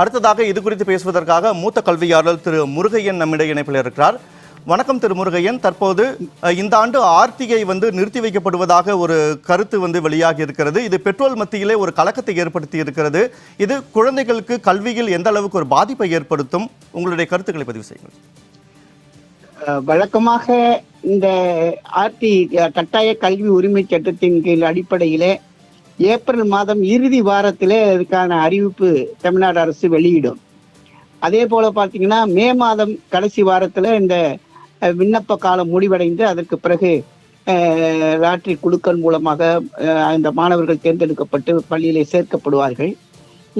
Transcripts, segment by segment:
அடுத்ததாக இது குறித்து பேசுவதற்காக மூத்த கல்வியாளர் திரு முருகையன் நம்மிடையே இணைப்பில் இருக்கிறார். வணக்கம் திரு முருகையன். தற்போது இந்த ஆண்டு ஆர்டிஐ வந்து நிறுத்தி வைக்கப்படுவதாக ஒரு கருத்து வந்து வெளியாகி இருக்கிறது. இது பெட்ரோல் மத்தியிலே ஒரு கலக்கத்தை ஏற்படுத்தி இருக்கிறது. இது குழந்தைகளுக்கு கல்வியில் எந்த அளவுக்கு ஒரு பாதிப்பை ஏற்படுத்தும்? உங்களுடைய கருத்துக்களை பதிவு செய்யுங்கள். வழக்கமாக இந்த ஆர்டி கட்டாய கல்வி உரிமை சட்டத்தின் கீழ் அடிப்படையிலே ஏப்ரல் மாதம் இறுதி வாரத்திலே அதுக்கான அறிவிப்பு தமிழ்நாடு அரசு வெளியிடும். அதே போல பார்த்தீங்கன்னா மே மாதம் கடைசி வாரத்தில் இந்த விண்ணப்ப காலம் முடிவடைந்து அதற்கு பிறகு லாட்ரி குழுக்கள் மூலமாக அந்த இந்த மாணவர்கள் தேர்ந்தெடுக்கப்பட்டு பள்ளியிலே சேர்க்கப்படுவார்கள்.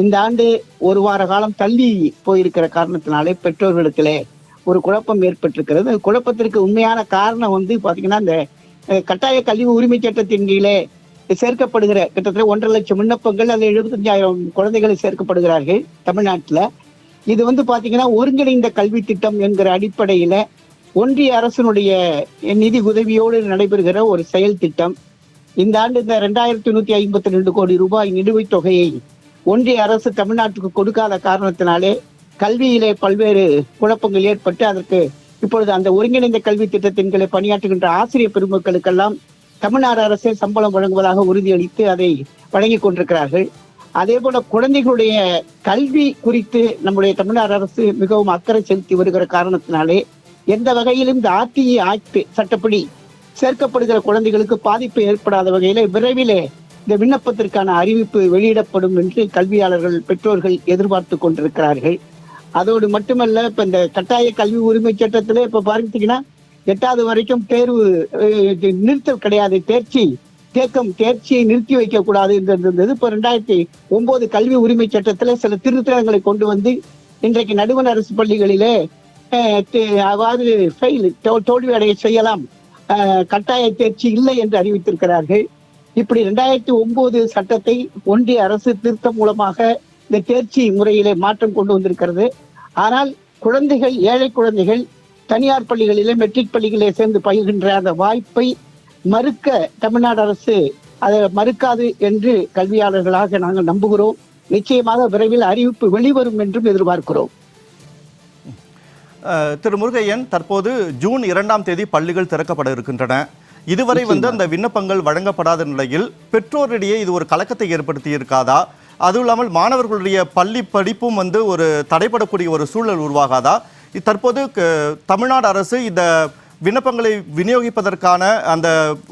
இந்த ஆண்டு ஒரு வார காலம் தள்ளி போயிருக்கிற காரணத்தினாலே பெற்றோர்களிடத்திலே ஒரு குழப்பம் ஏற்பட்டிருக்கிறது. குழப்பத்திற்கு உண்மையான காரணம் வந்து பார்த்தீங்கன்னா இந்த கட்டாய கல்வி உரிமை சட்டத்தின் கீழே சேர்க்கப்படுகிற கிட்டத்தட்ட ஒன்றரை லட்சம் விண்ணப்பங்கள் அதில் எழுபத்தஞ்சாயிரம் குழந்தைகள் சேர்க்கப்படுகிறார்கள் தமிழ்நாட்டில். இது வந்து பார்த்தீங்கன்னா ஒருங்கிணைந்த கல்வி திட்டம் என்கிற அடிப்படையில் ஒன்றிய அரசினுடைய நிதி உதவியோடு நடைபெறுகிற ஒரு செயல் திட்டம். இந்த ஆண்டு இந்த ரெண்டாயிரத்தி நூத்தி ஐம்பத்தி ரெண்டு கோடி ரூபாய் நிலுவைத் தொகையை ஒன்றிய அரசு தமிழ்நாட்டுக்கு கொடுக்காத காரணத்தினாலே கல்வியிலே பல்வேறு குழப்பங்கள் ஏற்பட்டு அதற்கு இப்பொழுது அந்த ஒருங்கிணைந்த கல்வி திட்டத்தின் கீழே பணியாற்றுகின்ற ஆசிரியர் பெருமக்களுக்கெல்லாம் தமிழ்நாடு அரசே சம்பளம் வழங்குவதாக உறுதியளித்து அதை வழங்கி கொண்டிருக்கிறார்கள். அதே போல குழந்தைகளுடைய கல்வி குறித்து நம்முடைய தமிழ்நாடு அரசு மிகவும் அக்கறை செலுத்தி வருகிற காரணத்தினாலே எந்த வகையிலும் இந்த ஆர்டிஇ ஆக்ட் சட்டப்படி சேர்க்கப்படுகிற குழந்தைகளுக்கு பாதிப்பு ஏற்படாத வகையில விரைவிலே இந்த விண்ணப்பத்திற்கான அறிவிப்பு வெளியிடப்படும் என்று கல்வியாளர்கள் பெற்றோர்கள் எதிர்பார்த்து கொண்டிருக்கிறார்கள். அதோடு மட்டுமல்ல இப்ப இந்த கட்டாய கல்வி உரிமை சட்டத்துல இப்ப பார்த்தீங்கன்னா எட்டாவது வரைக்கும் தேர்வு அஹ், இது கிடையாது. தேர்ச்சி தேக்கம் தேர்ச்சியை நிறுத்தி வைக்க கூடாது என்று இருந்தது. இப்போ ரெண்டாயிரத்தி ஒன்பது கல்வி உரிமை சட்டத்தில் சில திருத்தங்களை கொண்டு வந்து இன்றைக்கு நடுவண் அரசு பள்ளிகளிலே தே- அதாவது ஃபெயில் தோல்வி அடைய செய்யலாம். கட்டாய தேர்ச்சி இல்லை என்று அறிவித்திருக்கிறார்கள். இப்படி ரெண்டாயிரத்தி ஒன்பது சட்டத்தை ஒன்றிய அரசு திருத்தம் மூலமாக இந்த தேர்ச்சி முறையிலே மாற்றம் கொண்டு வந்திருக்கிறது. ஆனால் குழந்தைகள் ஏழை குழந்தைகள் தனியார் பள்ளிகளிலே மெட்ரிக் பள்ளிகளிலே சேர்ந்து பயில்கின்ற அந்த வாய்ப்பை மறுக்க தமிழ்நாடு அரசு அதை மறுக்காது என்று கல்வியாளர்களாக நாங்கள் நம்புகிறோம். நிச்சயமாக விரைவில் அறிவிப்பு வெளிவரும் என்றும் எதிர்பார்க்கிறோம். திரு முருகையன் தற்போது ஜூன் இரண்டாம் தேதி பள்ளிகள் திறக்கப்பட இருக்கின்றன. இதுவரை வந்து அந்த விண்ணப்பங்கள் வழங்கப்படாத நிலையில் பெற்றோரிடையே இது ஒரு கலக்கத்தை ஏற்படுத்தி இருக்காதா அதுவும் இல்லாமல் மாணவர்களுடைய பள்ளி படிப்பும் வந்து ஒரு தடைபடக்கூடிய ஒரு சூழல் உருவாகாதா? தற்போது தமிழ்நாடு அரசு இந்த விண்ணப்பங்களை விநியோகிப்பதற்கான அந்த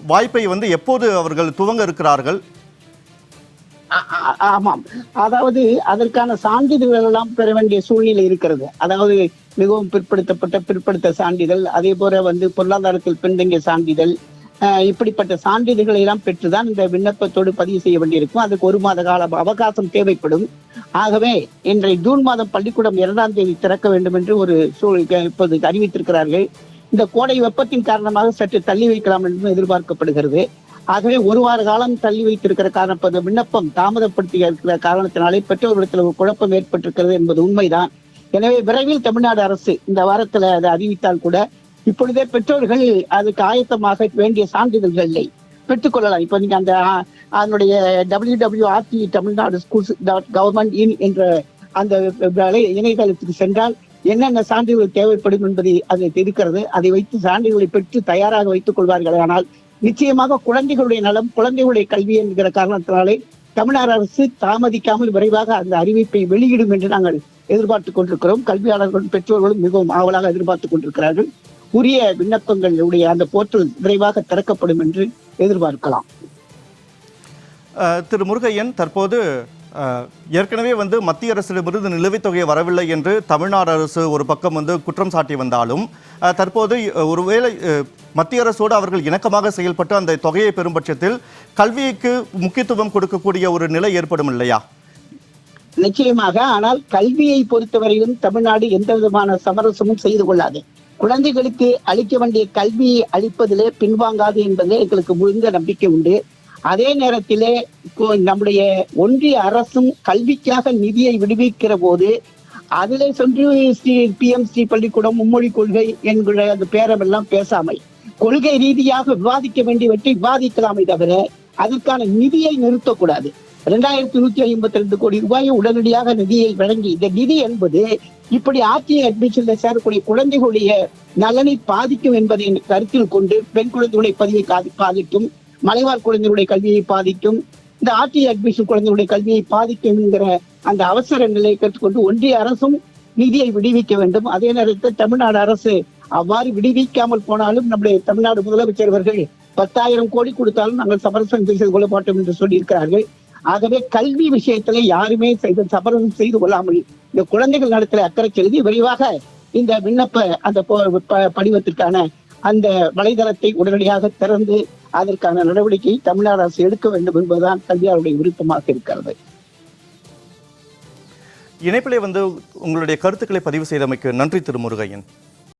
வாய்ப்பை வந்து எப்போது அவர்கள் துவங்க இருக்கிறார்கள்? ஆமாம். அதாவது அதற்கான சான்றிதழ்கள் எல்லாம் பெற வேண்டிய சூழ்நிலை இருக்கிறது. அதாவது மிகவும் பிற்படுத்தப்பட்ட பிற்படுத்த சான்றிதழ். அதே போல வந்து பொருளாதாரத்தில் பின்தங்கிய சான்றிதழ். இப்படிப்பட்ட சான்றிதழ்களை எல்லாம் பெற்றுதான் இந்த விண்ணப்பத்தோடு பதிவு செய்ய வேண்டியிருக்கும். அதுக்கு ஒரு மாத கால அவகாசம் தேவைப்படும். ஆகவே இன்றைய ஜூன் மாதம் பள்ளிக்கூடம் இரண்டாம் தேதி திறக்க வேண்டும் என்று ஒரு சூழல் இப்போது அறிவித்திருக்கிறார்கள். இந்த கோடை வெப்பத்தின் காரணமாக சற்று தள்ளி வைக்கலாம் என்றும் எதிர்பார்க்கப்படுகிறது. ஆகவே ஒரு வார காலம் தள்ளி வைத்திருக்கிற காரணம் இந்த விண்ணப்பம் தாமதப்படுத்தி இருக்கிற காரணத்தினாலே பெற்றோர்களிடத்தில் ஒரு குழப்பம் ஏற்பட்டிருக்கிறது என்பது உண்மைதான். எனவே விரைவில் தமிழ்நாடு அரசு இந்த வாரத்தில் அதை அறிவித்தால் கூட இப்பொழுதே பெற்றோர்கள் அதுக்கு ஆயத்தமாக வேண்டிய சான்றிதழ்களை பெற்றுக்கொள்ளலாம் இப்போ நீங்க அந்த அதனுடைய W W RT Tamilnadu schools dot government in என்ற அந்த இணையதளத்துக்கு சென்றால் என்னென்ன சான்றிதழ் தேவைப்படும் என்பதை அது இருக்கிறது. அதை வைத்து சான்றிதழ்களை பெற்று தயாராக வைத்துக் கொள்வார்கள். ஆனால் நிச்சயமாக குழந்தைகளுடைய நலம் குழந்தைகளுடைய கல்வி என்கிற காரணத்தினாலே தமிழ்நாடு அரசு தாமதிக்காமல் விரைவாக அந்த அறிவிப்பை வெளியிடும் என்று நாங்கள் எதிர்பார்த்துக் கொண்டிருக்கிறோம். கல்வியாளர்களும் பெற்றோர்களும் மிகவும் ஆவலாக எதிர்பார்த்துக் கொண்டிருக்கிறார்கள். உரிய விண்ணப்பங்களுடைய அந்த போர்ட்டல் விரைவாக திறக்கப்படும் என்று எதிர்பார்க்கலாம். திரு முருகையன் தற்போது ஏற்கனவே வந்து மத்திய அரசிடமிருந்து நிலுவைத் தொகை வரவில்லை என்று தமிழ்நாடு அரசு ஒரு பக்கம் வந்து குற்றம் சாட்டி வந்தாலும் தற்போது ஒருவேளை மத்திய அரசோடு அவர்கள் இணக்கமாக செயல்பட்டு அந்த தொகையை பெறும் பட்சத்தில் கல்விக்கு முக்கியத்துவம் கொடுக்கக்கூடிய ஒரு நிலை ஏற்படும் இல்லையா? நிச்சயமாக ஆனால் கல்வியை பொறுத்தவரையிலும் தமிழ்நாடு எந்த விதமான சமரசமும் செய்து கொள்ளாது. குழந்தைகளுக்கு அளிக்க வேண்டிய கல்வியை அளிப்பதிலே பின்வாங்காது என்பதிலே எங்களுக்கு முழுந்த நம்பிக்கை உண்டு. அதே நேரத்திலே நம்முடைய ஒன்றிய அரசும் கல்விக்காக நிதியை விடுவிக்கிற போது அதிலே சென்று ஸ்ரீ பிஎம் ஸ்ரீ பள்ளிக்கூடம் மும்மொழி கொள்கை என்கிற அந்த பேரமெல்லாம் பேசாமல் கொள்கை ரீதியாக விவாதிக்க வேண்டியவற்றை விவாதிக்கலாமே தவிர அதற்கான நிதியை நிறுத்தக்கூடாது. இரண்டாயிரத்தி நூத்தி ஐம்பத்தி ரெண்டு கோடி ரூபாயை உடனடியாக நிதியை வழங்கி இந்த நிதி என்பது இப்படி ஆர்டிஐ அட்மிஷன்ல சேரக்கூடிய குழந்தைகளுடைய நலனை பாதிக்கும் என்பதை கருத்தில் கொண்டு பெண் குழந்தைகளுடைய பதிவை பாதிக்கும் மலைவாழ் குழந்தைகளுடைய கல்வியை பாதிக்கும் இந்த ஆர்டிஐ அட்மிஷன் குழந்தைகளுடைய கல்வியை பாதிக்கும் என்கிற அந்த அவசர நிலையை கற்றுக்கொண்டு ஒன்றிய அரசும் நிதியை விடுவிக்க வேண்டும். அதே நேரத்தில் தமிழ்நாடு அரசு அவ்வாறு விடுவிக்காமல் போனாலும் நம்முடைய தமிழ்நாடு முதலமைச்சர் அவர்கள் பத்தாயிரம் கோடி கொடுத்தாலும் நாங்கள் சமரசம் செய்து கொள்ள மாட்டோம் என்று சொல்லியிருக்கிறார்கள். ஆகவே கல்வி விஷயத்துல யாருமே செய்து சமரசம் செய்து கொள்ளாமல் இந்த குழந்தைகள் நடத்துல அக்கறை செலுத்தி விரைவாக இந்த விண்ணப்ப அந்த படிவத்திற்கான அந்த வலைதளத்தை உடனடியாக திறந்து அதற்கான நடவடிக்கை தமிழ்நாடு அரசு எடுக்க வேண்டும் என்பதுதான் கல்வியாளருடைய விருப்பமாக இருக்கிறது. இணைப்பிலே வந்து உங்களுடைய கருத்துக்களை பதிவு செய்தமைக்கு நன்றி திரு முருகையன்